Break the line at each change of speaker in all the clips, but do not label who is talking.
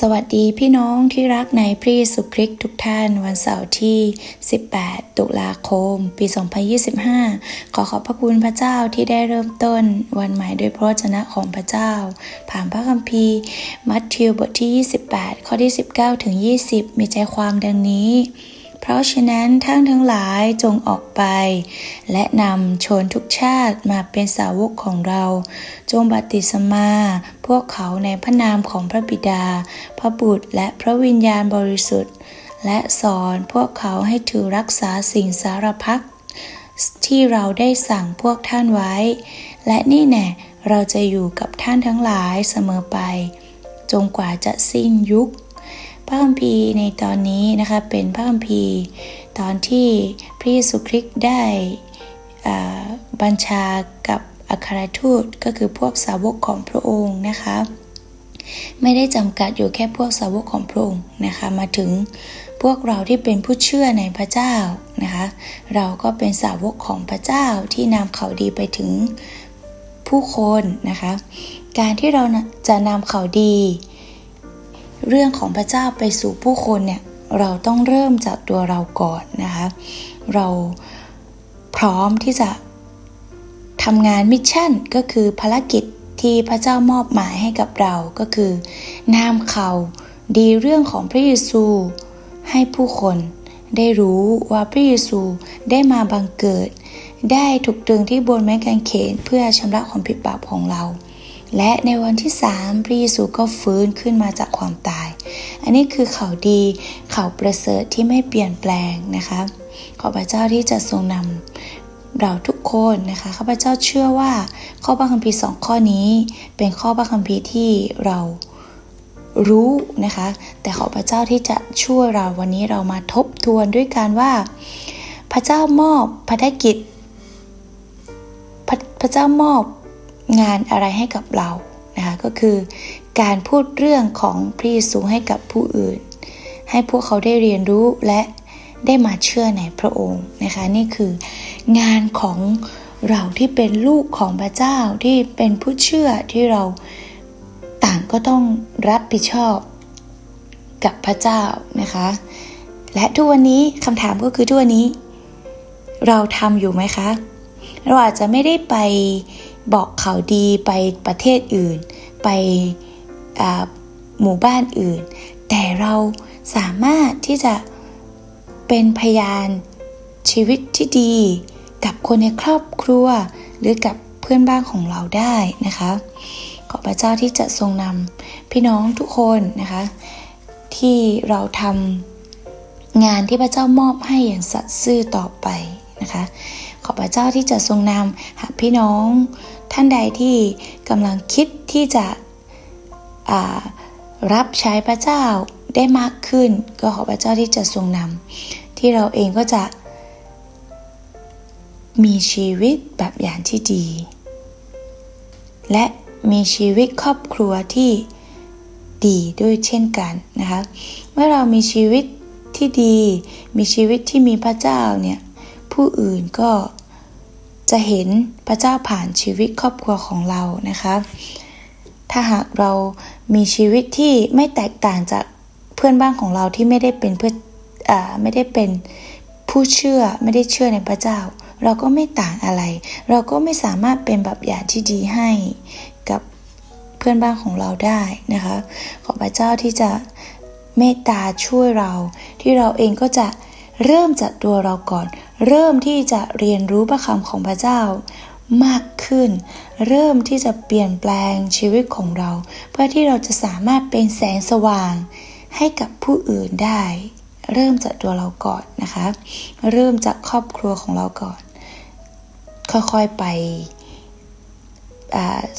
สวัสดีพี่น้องที่รักในพระเยซูคริสต์ทุกท่านวันเสาร์ที่ 18 ตุลาคม ปี 2025 ขอขอบพระคุณพระเจ้าที่ได้เริ่มต้นวันใหม่ด้วยพระชนะของพระเจ้า ผ่านพระคัมภีร์ มัทธิวบทที่ 28 ข้อที่ 19 ถึง 20 มีใจความดังนี้ เพราะฉะนั้นท่านทั้งหลายจงออกไป และนำชนทุกชาติมาเป็นสาวกของเรา จงบัพติศมา พวกเขาในพระนามของพระบิดา พระบุตรและพระวิญญาณบริสุทธิ์ และสอนพวกเขาให้ถือรักษาสิ่งสารพัดที่เราได้สั่งพวกท่านไว้ และนี่แน่เราจะอยู่กับท่านทั้งหลายเสมอไปจงกว่าจะสิ้นยุค พระคัมภีร์ในตอนนี้นะคะเป็นพระคัมภีร์ตอนที่พระเยซูคริสต์ได้บัญชากับอัครทูตก็คือพวกสาวกของพระองค์นะคะไม่ได้จำกัดอยู่แค่พวกสาวกของพระองค์นะคะมาถึงพวกเราที่เป็นผู้เชื่อในพระเจ้านะคะเราก็เป็นสาวกของพระเจ้าที่นำข่าวดีไปถึงผู้คนนะคะการที่เราจะนำข่าวดี เรื่องของพระเจ้าไปสู่ผู้คนเนี่ยเราต้องเริ่มจากตัวเราก่อนนะคะ เราพร้อมที่จะทำงานมิชชั่นก็คือภารกิจที่พระเจ้ามอบหมายให้กับเราก็คือนำข่าดีเรื่องของพระเยซู ให้ผู้คนได้รู้ว่าพระเยซูได้มาบังเกิด ได้ถูกตรึงที่บนไม้กางเขนเพื่อชำระความผิดบาปของเรา และในวันที่สามพระเยซูก็ฟื้นขึ้นมาจากความตาย อันนี้คือข่าวดีข่าวประเสริฐที่ไม่เปลี่ยนแปลงนะคะขอพระเจ้าที่จะทรงนำเราทุกคนนะคะข้าพเจ้าเชื่อว่าข้อพระคัมภีร์สองข้อนี้เป็นข้อพระคัมภีร์ที่เรารู้นะคะ แต่ขอพระเจ้าที่จะช่วยเราวันนี้เรามาทบทวนด้วยการว่า พระเจ้ามอบภารกิจพระพระเจ้ามอบ งานอะไรให้กับเรานะคะก็คือการพูดเรื่องของพระเยซูให้กับผู้อื่น ให้พวกเขาได้เรียนรู้และได้มาเชื่อในพระองค์นะคะนี่คืองานของเราที่เป็นลูกของพระเจ้าที่เป็นผู้เชื่อที่เราต่างก็ต้องรับผิดชอบกับพระเจ้านะคะ และทุกวันนี้คำถามก็คือทุกวันนี้ เราทำอยู่ไหมคะ เราอาจจะไม่ได้ไป บอกข่าวดีไปประเทศอื่น ไปหมู่บ้านอื่น แต่เราสามารถที่จะเป็นพยานชีวิตที่ดี กับคนในครอบครัว หรือกับเพื่อนบ้านของเราได้นะคะ ขอพระเจ้าที่จะทรงนำพี่น้องทุกคนนะคะ ที่เราทำงานที่พระเจ้ามอบให้อย่างสัตย์ซื่อต่อไปนะคะ ขอพระเจ้าที่จะทรงนำหากพี่น้อง ท่านใดที่กำลังคิดที่จะรับใช้พระเจ้าได้มากขึ้น ก็ขอพระเจ้าที่จะทรงนำที่เราเองก็จะมีชีวิตแบบอย่างที่ดี และมีชีวิตครอบครัวที่ดีด้วยเช่นกันนะคะเมื่อเรามีชีวิตที่ดี มีชีวิตที่มีพระเจ้าเนี่ยผู้อื่นก็ จะเห็นพระเจ้าผ่านชีวิตครอบครัวของเรานะคะ ถ้าหากเรามีชีวิตที่ไม่แตกต่างจากเพื่อนบ้านของเราที่ไม่ได้เป็นเพื่ออไม่ได้เป็นผู้เชื่อไม่ได้เชื่อในพระเจ้า เราก็ไม่ต่างอะไร เราก็ไม่สามารถเป็นแบบอย่างที่ดีให้กับเพื่อนบ้านของเราได้นะคะ ขอพระเจ้าที่จะเมตตาช่วยเราที่เราเองก็จะ เริ่มจากตัวเราก่อน เริ่มที่จะเรียนรู้พระคำของพระเจ้ามากขึ้น เริ่มที่จะเปลี่ยนแปลงชีวิตของเรา เพื่อที่เราจะสามารถเป็นแสงสว่างให้กับผู้อื่นได้ เริ่มจากตัวเราก่อนนะคะ เริ่มจากครอบครัวของเราก่อน ค่อยๆไป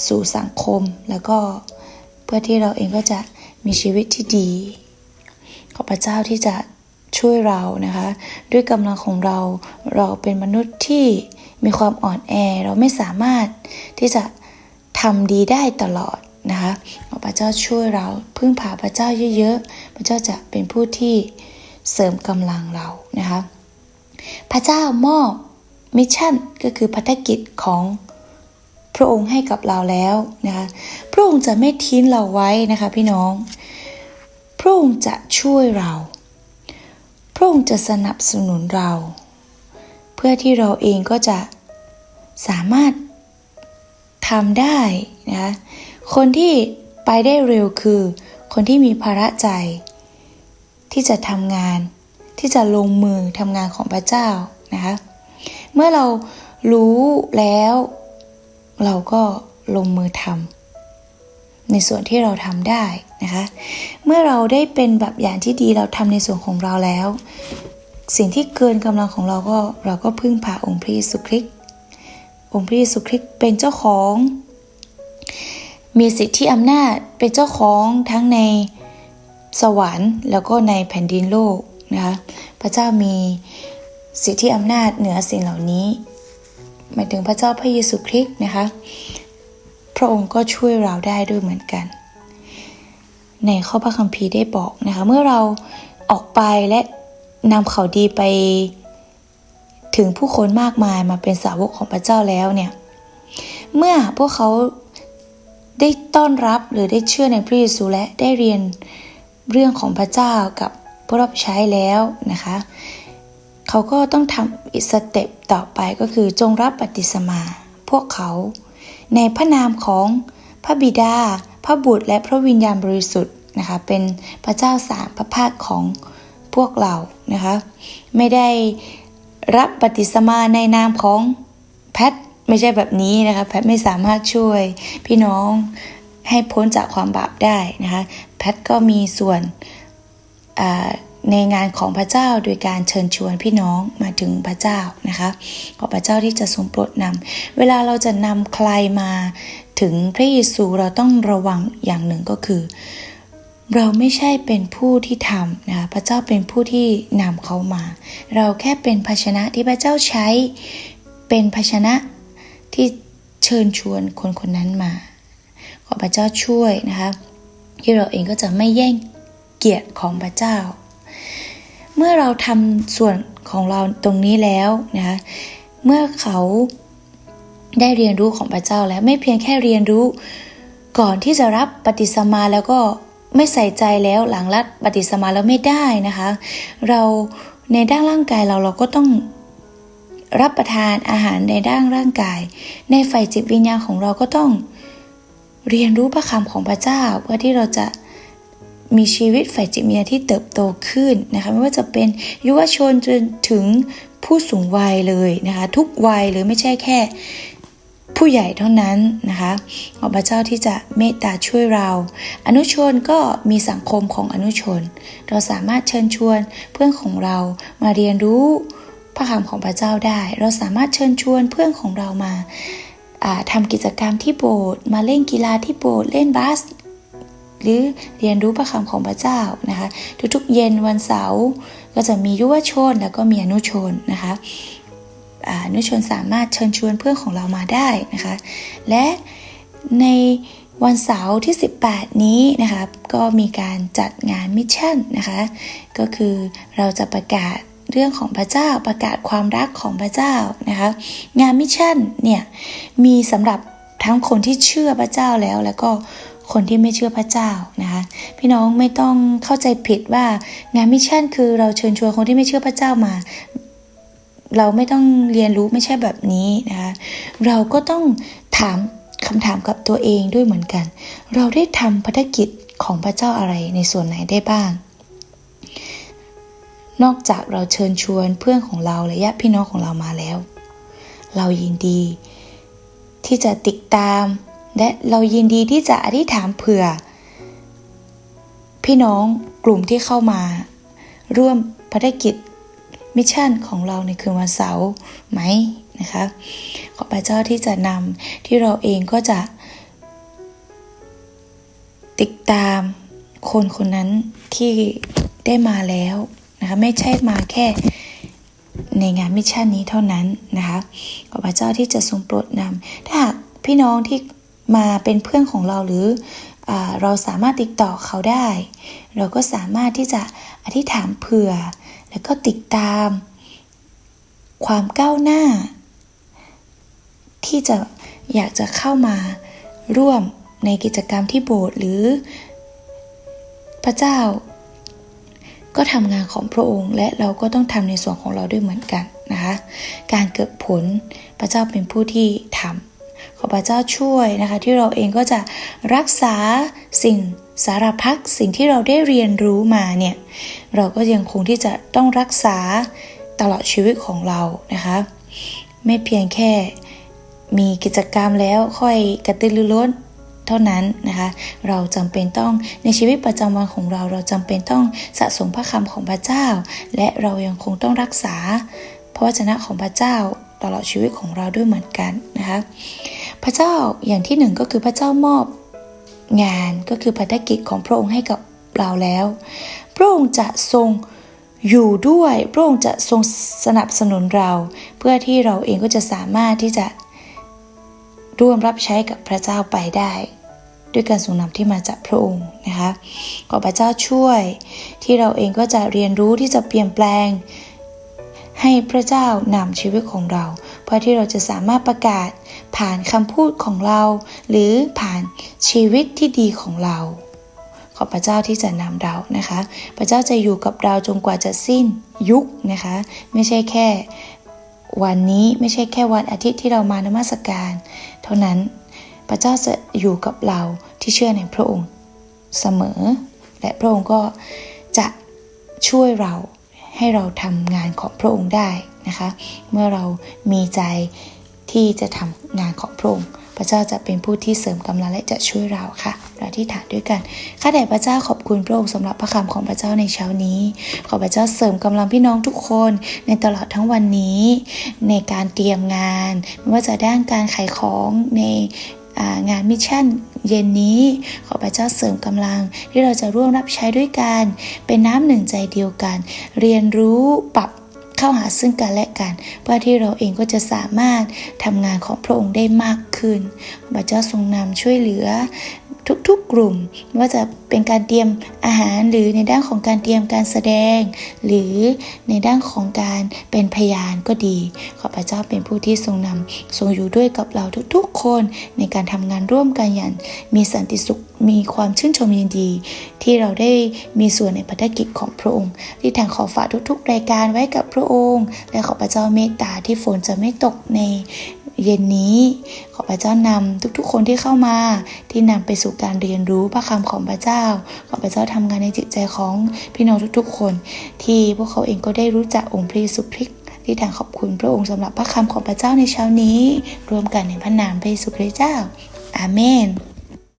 สู่สังคมแล้วก็เพื่อที่เราเองก็จะมีชีวิตที่ดี ขอพระเจ้าที่จะ ช่วยเรานะคะ ด้วยกำลังของเราเราเป็นมนุษย์ที่มีความอ่อนแอเราไม่สามารถที่จะทำดีได้ตลอดนะคะพระเจ้าช่วยเราพึ่งพาพระเจ้าเยอะๆ พระเจ้าจะเป็นผู้ที่เสริมกำลังเรานะคะพระเจ้ามอบมิชชั่นก็คือภารกิจของพระองค์ให้กับเราแล้วนะคะพระองค์จะไม่ทิ้งเราไว้นะคะพี่น้อง พระองค์จะช่วยเรา พระองค์จะสนับสนุนเรา เพื่อที่เราเองก็จะสามารถทำได้นะคะคนที่ไปได้เร็วคือ คนที่มีภาระใจ ที่จะทำงาน ที่จะลงมือทำงานของพระเจ้านะคะเมื่อเรารู้แล้ว เราก็ลงมือทำในส่วนที่เราทำได้ นะคะ เมื่อเราได้เป็นแบบอย่างที่ดีเราทำในส่วนของเราแล้ว สิ่งที่เกินกำลังของเราก็เราก็พึ่งพาองค์พระเยซูคริสต์องค์พระเยซูคริสต์เป็นเจ้าของ มีสิทธิอำนาจเป็นเจ้าของทั้งในสวรรค์แล้วก็ในแผ่นดินโลกนะคะพระเจ้ามีสิทธิอำนาจเหนือสิ่งเหล่านี้ หมายถึงพระเจ้าพระเยซูคริสต์นะคะ พระองค์ก็ช่วยเราได้ด้วยเหมือนกัน ในข้อพระคัมภีร์ได้บอกนะคะ เมื่อเราออกไปและนำข่าวดีไปถึงผู้คนมากมายมาเป็นสาวกของพระเจ้าแล้วเนี่ย เมื่อพวกเขาได้ต้อนรับหรือได้เชื่อในพระเยซูและได้เรียนเรื่องของพระเจ้ากับผู้รับใช้แล้วนะคะ เขาก็ต้องทำอีกสเต็ปต่อไปก็คือจงรับบัพติศมา พวกเขาในพระนามของพระบิดา พระบุตรและพระวิญญาณบริสุทธิ์นะคะเป็นพระเจ้าสามพระภาคของพวกเรานะคะไม่ได้รับบัพติศมาในนามของแพทไม่ใช่แบบนี้นะคะแพทไม่สามารถช่วยพี่น้องให้พ้นจากความบาปได้นะคะแพทก็มีส่วนในงานของพระเจ้าโดยการเชิญชวนพี่น้องมาถึงพระเจ้านะคะขอพระเจ้าที่จะทรงโปรดนำเวลาเราจะนำใครมา ถึงพระเยซูเราต้องระวังอย่างหนึ่งก็คือ เราไม่ใช่เป็นผู้ที่ทำนะพระเจ้าเป็นผู้ที่นำเขามา เราแค่เป็นภาชนะที่พระเจ้าใช้เป็นภาชนะที่เชิญชวนคนคนนั้นมา ขอพระเจ้าช่วยนะคะที่เราเองก็จะไม่แย่งเกียรติของพระเจ้า เมื่อเราทำส่วนของเราตรงนี้แล้วนะคะเมื่อเขา ได้เรียนรู้ของพระเจ้าแล้วไม่เพียงแค่เรียนรู้ ก่อนที่จะรับปฏิสมาแล้วก็ไม่ใส่ใจแล้วหลังรับปฏิสมาแล้วไม่ได้นะคะ เราในด้านร่างกายเราเราก็ต้องรับประทานอาหารในด้านร่างกาย ในฝ่ายจิตวิญญาณของเราก็ต้องเรียนรู้พระคำของพระเจ้า เพื่อที่เราจะมีชีวิตฝ่ายจิตวิญญาณที่เติบโตขึ้นนะคะไม่ว่าจะเป็นยุวชนจนถึงผู้สูงวัยเลยนะคะ ทุกวัยหรือไม่ใช่แค่ ผู้ใหญ่เท่านั้นนะคะขอพระเจ้าที่จะเมตตาช่วยเรา อนุชนก็มีสังคมของอนุชน เราสามารถเชิญชวนเพื่อนของเรามาเรียนรู้พระคำของพระเจ้าได้ เราสามารถเชิญชวนเพื่อนของเรามาทำกิจกรรมที่โบสถ์มาเล่นกีฬาที่โบสถ์เล่นบาสหรือเรียนรู้พระคำของพระเจ้านะคะ ทุกๆ เย็นวันเสาร์ก็จะมียุวชนแล้วก็มีอนุชนนะคะ อนุชนสามารถเชิญชวนเพื่อนของเรามาได้นะคะ และในวันเสาร์ที่ 18 นี้นะคะก็มีการจัดงานมิชชั่นนะคะก็คือเราจะประกาศเรื่องของพระเจ้าประกาศความรักของพระเจ้านะคะงานมิชชั่นเนี่ยมีสำหรับทั้งคนที่เชื่อพระเจ้าแล้วแล้วก็คนที่ไม่เชื่อพระเจ้านะคะพี่น้องไม่ต้องเข้าใจผิดว่างานมิชชั่นคือเราเชิญชวนคนที่ไม่เชื่อพระเจ้ามา เราไม่ต้องเรียนรู้ไม่ใช่แบบนี้นะคะเราก็ต้องถามคำถามกับตัวเองด้วยเหมือนกัน เราได้ทำภารกิจของพระเจ้าอะไรในส่วนไหนได้บ้าง นอกจากเราเชิญชวนเพื่อนของเราและญาติพี่น้องของเรามาแล้ว เรายินดี ที่จะติดตาม และเรายินดีที่จะอธิษฐานเผื่อ พี่น้องกลุ่มที่เข้ามา ร่วมภารกิจ มิชชั่นของเราในคืนวันเสาร์ไหมนะคะขอพระเจ้าที่จะนำที่เราเองก็จะ ติดตามคนคนนั้นที่ได้มาแล้วนะคะไม่ใช่มาแค่ในงานมิชชั่นนี้เท่านั้นนะคะขอพระเจ้าที่จะทรงโปรดนำถ้าหากพี่น้องที่มาเป็นเพื่อนของเราหรืออเราสามารถติดต่อเขาได้ เราก็สามารถที่จะอธิษฐานเผื่อ แล้วก็ติดตาม ความก้าวหน้า ที่จะอยากจะเข้ามาร่วมในกิจกรรมที่โบสถ์หรือ พระเจ้า ก็ทำงานของพระองค์ และเราก็ต้องทำในส่วนของเราด้วยเหมือนกันนะคะการเกิดผลพระเจ้าเป็นผู้ที่ทำขอพระเจ้าช่วยนะคะที่เราเองก็จะรักษาสิ่งสารพัดสิ่งที่เราได้เรียนรู้มาเนี่ย เราก็ยังคงที่จะต้องรักษาตลอดชีวิตของเรานะคะ ไม่เพียงแค่มีกิจกรรมแล้วค่อยกระตือรือร้นเท่านั้นนะคะ เราจำเป็นต้องในชีวิตประจำวันของเรา เราจำเป็นต้องสะสมพระคำของพระเจ้า และเรายังคงต้องรักษาพระวจนะของพระเจ้าตลอดชีวิตของเราด้วยเหมือนกันนะคะ พระเจ้าอย่างที่หนึ่งก็คือพระเจ้ามอบงานก็คือภารกิจของพระองค์ให้กับเราแล้ว พระองค์จะทรงอยู่ด้วยพระองค์จะทรงสนับสนุนเรา เพื่อที่เราเองก็จะสามารถที่จะร่วมรับใช้กับพระเจ้าไปได้ ด้วยการทรงนำที่มาจากพระองค์นะคะขอพระเจ้าช่วย ที่เราเองก็จะเรียนรู้ที่จะเปลี่ยนแปลง ให้พระเจ้านำชีวิตของเรา เพื่อที่เราจะสามารถประกาศผ่านคำพูดของเรา หรือผ่านชีวิตที่ดีของเรา ขอพระเจ้าที่จะนำเรานะคะ พระเจ้าจะอยู่กับเราจนกว่าจะสิ้นยุคนะคะ ไม่ใช่แค่วันนี้ไม่ใช่แค่วันอาทิตย์ที่เรามานมัสการ เท่านั้นพระเจ้าจะอยู่กับเราที่เชื่อในพระองค์เสมอ และพระองค์ก็จะช่วยเราให้เราทำงานของพระองค์ได้นะคะ เมื่อเรามีใจที่จะทำงานของพระองค์ พระเจ้าจะเป็นผู้ที่เสริมกำลังและจะช่วยเราค่ะเราที่ฐานด้วยกันข้าแต่พระเจ้าขอบคุณพระองค์สำหรับพระคำของพระเจ้าในเช้านี้ ขอพระเจ้าเสริมกำลังพี่น้องทุกคนในตลอดทั้งวันนี้ ในการเตรียมงานไม่ว่าจะด้านการขายของในงานมิชชั่นเย็นนี้ ขอพระเจ้าเสริมกำลังที่เราจะร่วมรับใช้ด้วยกัน เป็นน้ำหนึ่งใจเดียวกัน เรียนรู้ปรับ เข้าหาซึ่งกันและกันเพื่อที่เราเองก็จะสามารถทำงานของพระองค์ได้มากขึ้นพระเจ้าทรงนำช่วยเหลือ ทุกๆกลุ่มไม่ว่าจะเป็นการเตรียมอาหารหรือในด้านของการเตรียมการแสดง หรือในด้านของการเป็นพยานก็ดี ขอพระเจ้าเป็นผู้ที่ทรงนำทรงอยู่ด้วยกับเราทุกๆ คนในการทำงานร่วมกันอย่างมีสันติสุขมีความชื่นชมยินดี ที่เราได้มีส่วนในภารกิจของพระองค์ ที่ทางขอฝากทุกๆ รายการไว้กับพระองค์ และขอพระเจ้าเมตตาที่ฝนจะไม่ตกใน เย็นนี้ ขอพระเจ้านำทุกๆ คนที่เข้ามา ที่นำไปสู่การเรียนรู้พระคำของพระเจ้า ขอพระเจ้าทำงานในจิตใจของพี่น้องทุกๆ คน ที่พวกเขาเองก็ได้รู้จักองค์พระเยซูคริสต์ที่ทางขอบคุณพระองค์สำหรับพระคำของพระเจ้าในเช้านี้ รวมกันในพระนามพระเยซูคริสต์เจ้า อาเมน